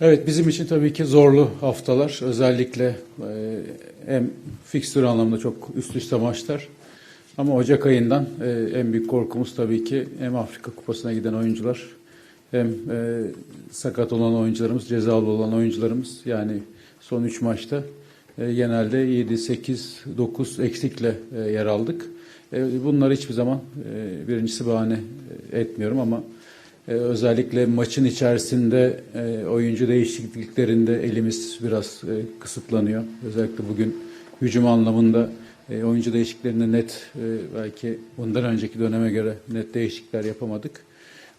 Evet bizim için tabii ki zorlu haftalar. Özellikle e, hem fikstür anlamında çok üst üste maçlar. Ama Ocak ayından e, en büyük korkumuz tabii ki hem Afrika Kupası'na giden oyuncular hem e, sakat olan oyuncularımız, cezalı olan oyuncularımız. Yani son 3 maçta genelde 7, 8, 9 eksikle yer aldık. E, bunları hiçbir zaman birincisi bahane etmiyorum ama ee, özellikle maçın içerisinde e, oyuncu değişikliklerinde elimiz biraz e, kısıtlanıyor. Özellikle bugün hücum anlamında e, oyuncu değişikliklerinde net e, belki bundan önceki döneme göre net değişiklikler yapamadık.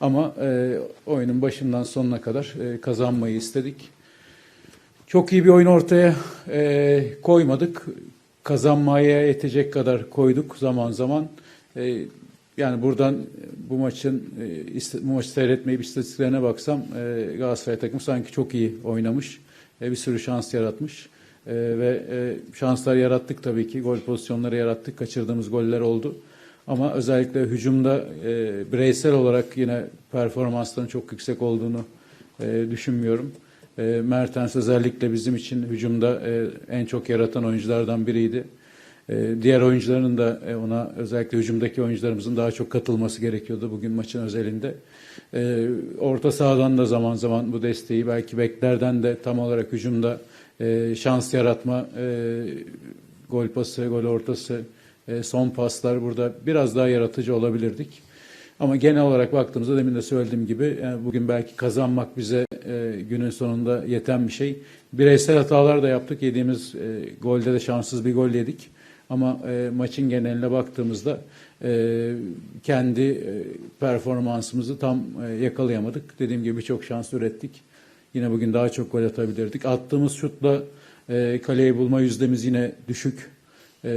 Ama e, oyunun başından sonuna kadar e, kazanmayı istedik. Çok iyi bir oyun ortaya e, koymadık. Kazanmaya yetecek kadar koyduk zaman zaman. E, yani buradan bu maçın e, bu maçı seyretmeyip istatistiklerine baksam e, Galatasaray takımı sanki çok iyi oynamış. E, bir sürü şans yaratmış. E, ve e, şanslar yarattık tabii ki. Gol pozisyonları yarattık. Kaçırdığımız goller oldu. Ama özellikle hücumda e, bireysel olarak yine performansların çok yüksek olduğunu e, düşünmüyorum. E, Mertens özellikle bizim için hücumda e, en çok yaratan oyunculardan biriydi. E, diğer oyuncuların da e, ona özellikle hücumdaki oyuncularımızın daha çok katılması gerekiyordu bugün maçın özelinde. E, orta sahadan da zaman zaman bu desteği belki beklerden de tam olarak hücumda e, şans yaratma, e, gol pası, gol ortası, son paslar burada biraz daha yaratıcı olabilirdik. Ama genel olarak baktığımızda demin de söylediğim gibi yani bugün belki kazanmak bize e, günün sonunda yeten bir şey. Bireysel hatalar da yaptık. Yediğimiz e, golde de şanssız bir gol yedik. Ama e, maçın geneline baktığımızda e, kendi e, performansımızı tam e, yakalayamadık. Dediğim gibi birçok şans ürettik. Yine bugün daha çok gol atabilirdik. Attığımız şutla e, kaleyi bulma yüzdemiz yine düşük. E,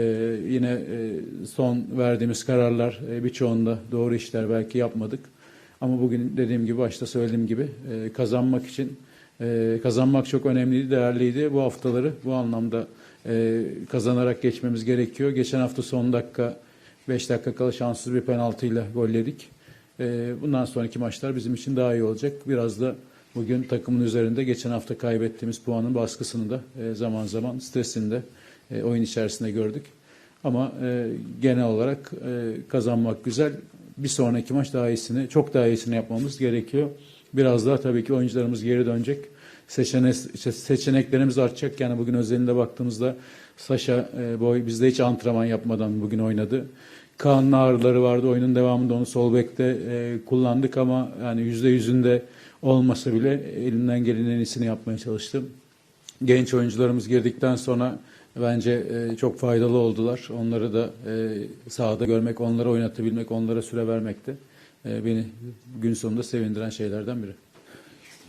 yine e, son verdiğimiz kararlar e, birçoğunda doğru işler belki yapmadık. Ama bugün dediğim gibi başta söylediğim gibi e, kazanmak için e, kazanmak çok önemliydi, değerliydi. Bu haftaları bu anlamda e, kazanarak geçmemiz gerekiyor. Geçen hafta son dakika 5 dakika kala şanssız bir penaltıyla gol yedik. E, bundan sonraki maçlar bizim için daha iyi olacak. Biraz da bugün takımın üzerinde geçen hafta kaybettiğimiz puanın baskısını da e, zaman zaman stresini de e, oyun içerisinde gördük. Ama e, genel olarak e, kazanmak güzel. Bir sonraki maç daha iyisini, çok daha iyisini yapmamız gerekiyor. Biraz daha tabii ki oyuncularımız geri dönecek. Seçene, işte seçeneklerimiz artacak. Yani bugün özelinde baktığımızda Saşa e, Boy bizde hiç antrenman yapmadan bugün oynadı. Kaan'ın ağrıları vardı. Oyunun devamında onu sol bekte e, kullandık ama yani yüzde yüzünde olmasa bile elimden gelenin en iyisini yapmaya çalıştım. Genç oyuncularımız girdikten sonra bence e, çok faydalı oldular. Onları da e, sahada görmek, onları oynatabilmek, onlara süre vermek de e, beni gün sonunda sevindiren şeylerden biri.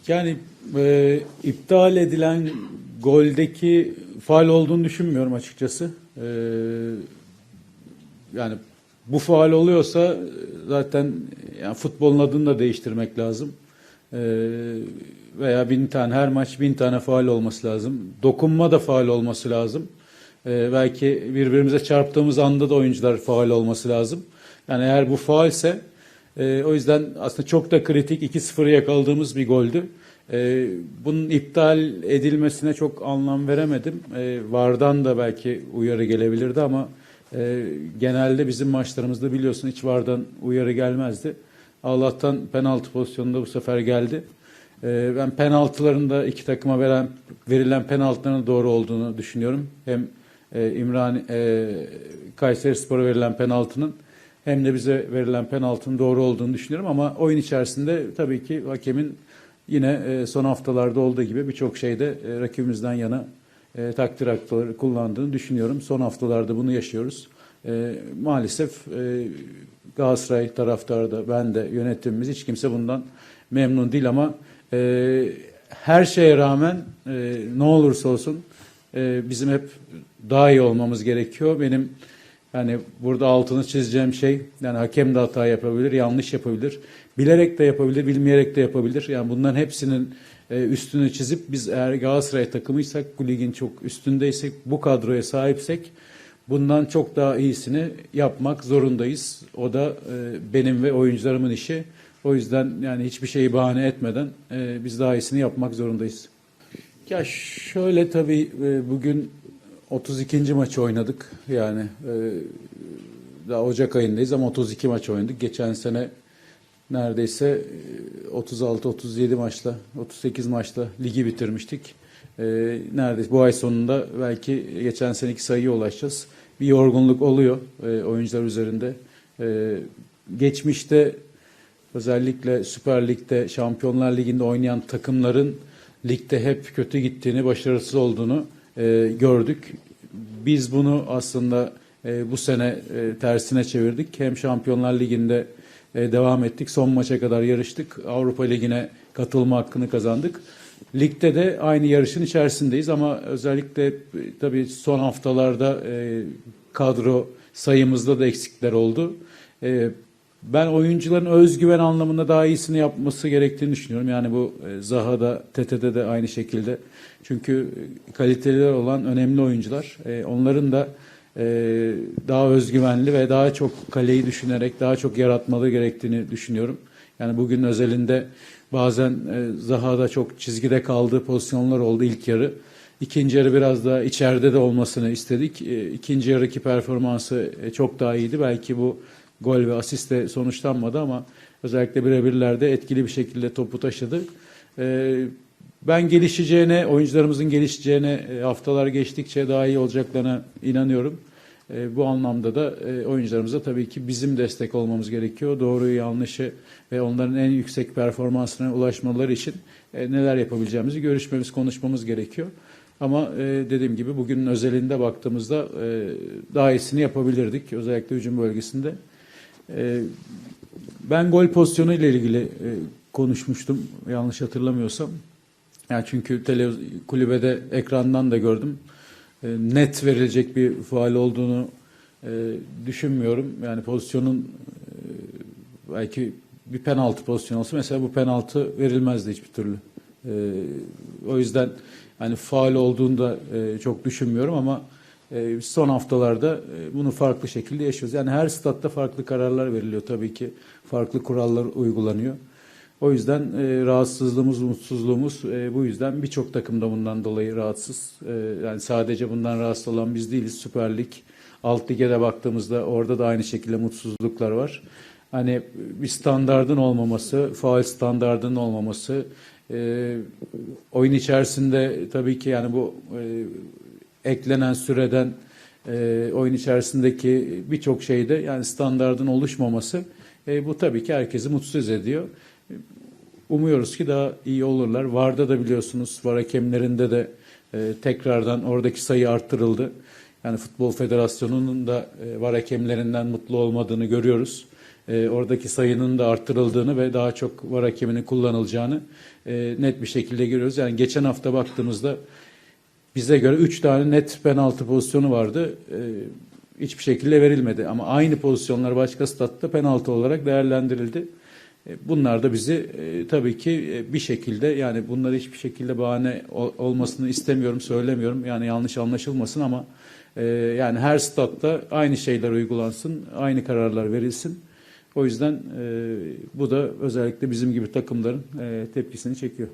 Yani e, iptal edilen goldeki faal olduğunu düşünmüyorum açıkçası. E, yani bu faal oluyorsa zaten yani futbolun adını da değiştirmek lazım. E, veya bin tane her maç bin tane faal olması lazım. Dokunma da faal olması lazım. E, belki birbirimize çarptığımız anda da oyuncular faal olması lazım. Yani eğer bu faalse e, o yüzden aslında çok da kritik 2-0'ı yakaladığımız bir goldü. E, bunun iptal edilmesine çok anlam veremedim. E, Vardan da belki uyarı gelebilirdi ama e, genelde bizim maçlarımızda biliyorsun hiç Vardan uyarı gelmezdi. Allah'tan penaltı pozisyonunda bu sefer geldi. Ben penaltılarında iki takıma veren, verilen penaltıların doğru olduğunu düşünüyorum. Hem e, İmran e, Kayseri Spor'a verilen penaltının hem de bize verilen penaltının doğru olduğunu düşünüyorum ama oyun içerisinde tabii ki hakemin yine e, son haftalarda olduğu gibi birçok şeyde e, rakibimizden yana e, takdir hakları kullandığını düşünüyorum. Son haftalarda bunu yaşıyoruz. E, maalesef Galatasaray taraftarı da ben de yönetimimiz hiç kimse bundan memnun değil ama her şeye rağmen ne olursa olsun bizim hep daha iyi olmamız gerekiyor. Benim yani burada altını çizeceğim şey yani hakem de hata yapabilir, yanlış yapabilir. Bilerek de yapabilir, bilmeyerek de yapabilir. Yani bunların hepsinin e, üstünü çizip biz eğer Galatasaray takımıysak, bu ligin çok üstündeysek, bu kadroya sahipsek bundan çok daha iyisini yapmak zorundayız. O da e, benim ve oyuncularımın işi. O yüzden yani hiçbir şeyi bahane etmeden e, biz daha iyisini yapmak zorundayız. Ya şöyle tabii bugün 32. maçı oynadık. Yani e, daha Ocak ayındayız ama 32 maç oynadık. Geçen sene neredeyse e, 36-37 maçla, 38 maçla ligi bitirmiştik. E, Neredeyse bu ay sonunda belki geçen seneki sayıya ulaşacağız. Bir yorgunluk oluyor e, oyuncular üzerinde. E, Geçmişte özellikle Süper Lig'de, Şampiyonlar Ligi'nde oynayan takımların ligde hep kötü gittiğini, başarısız olduğunu e, gördük. Biz bunu aslında e, bu sene e, tersine çevirdik. Hem Şampiyonlar Ligi'nde e, devam ettik. Son maça kadar yarıştık. Avrupa Ligi'ne katılma hakkını kazandık. Ligde de aynı yarışın içerisindeyiz ama özellikle e, tabii son haftalarda e, kadro sayımızda da eksikler oldu. E, ben oyuncuların özgüven anlamında daha iyisini yapması gerektiğini düşünüyorum. Yani bu e, Zaha'da, Tete'de de aynı şekilde. Çünkü e, kaliteliler olan önemli oyuncular. E, onların da daha özgüvenli ve daha çok kaleyi düşünerek daha çok yaratmalı gerektiğini düşünüyorum. Yani bugün özelinde bazen Zaha'da çok çizgide kaldığı pozisyonlar oldu ilk yarı. İkinci yarı biraz daha içeride de olmasını istedik. İkinci yarıki performansı çok daha iyiydi. Belki bu gol ve asiste sonuçlanmadı ama özellikle birebirlerde etkili bir şekilde topu taşıdı. E, Ben gelişeceğine, oyuncularımızın gelişeceğine e, haftalar geçtikçe daha iyi olacaklarına inanıyorum. E, Bu anlamda da e, oyuncularımıza tabii ki bizim destek olmamız gerekiyor. Doğruyu, yanlışı ve onların en yüksek performansına ulaşmaları için e, neler yapabileceğimizi görüşmemiz, konuşmamız gerekiyor. Ama e, dediğim gibi bugünün özelinde baktığımızda daha iyisini yapabilirdik. Özellikle hücum bölgesinde. E, Ben gol pozisyonu ile ilgili e, konuşmuştum yanlış hatırlamıyorsam. Yani çünkü tele, kulübede ekrandan da gördüm. E, net verilecek bir faal olduğunu e, düşünmüyorum. Yani pozisyonun e, belki bir penaltı pozisyonu olsa mesela bu penaltı verilmezdi hiçbir türlü. E, o yüzden hani faal olduğunu da çok düşünmüyorum ama e, son haftalarda e, bunu farklı şekilde yaşıyoruz. Yani her statta farklı kararlar veriliyor tabii ki. Farklı kurallar uygulanıyor. O yüzden e, rahatsızlığımız, mutsuzluğumuz e, bu yüzden birçok takım da bundan dolayı rahatsız. E, yani sadece bundan rahatsız olan biz değiliz. Süper Lig, Alt Lig'e de baktığımızda orada da aynı şekilde mutsuzluklar var. Hani bir standardın olmaması, faal standardının olmaması, e, oyun içerisinde tabii ki yani bu e, eklenen süreden e, oyun içerisindeki birçok şeyde yani standardın oluşmaması e, bu tabii ki herkesi mutsuz ediyor. Umuyoruz ki daha iyi olurlar. VAR'da da biliyorsunuz VAR hakemlerinde de e, tekrardan oradaki sayı arttırıldı. Yani Futbol Federasyonu'nun da e, VAR hakemlerinden mutlu olmadığını görüyoruz. E, oradaki sayının da arttırıldığını ve daha çok VAR hakeminin kullanılacağını e, net bir şekilde görüyoruz. Yani geçen hafta baktığımızda bize göre 3 tane net penaltı pozisyonu vardı. E, hiçbir şekilde verilmedi. Ama aynı pozisyonlar başka statta penaltı olarak değerlendirildi. E, Bunlar da bizi e, tabii ki e, bir şekilde yani bunları hiçbir şekilde bahane ol- olmasını istemiyorum, söylemiyorum. Yani yanlış anlaşılmasın ama e, yani her statta aynı şeyler uygulansın, aynı kararlar verilsin. O yüzden e, bu da özellikle bizim gibi takımların e, tepkisini çekiyor.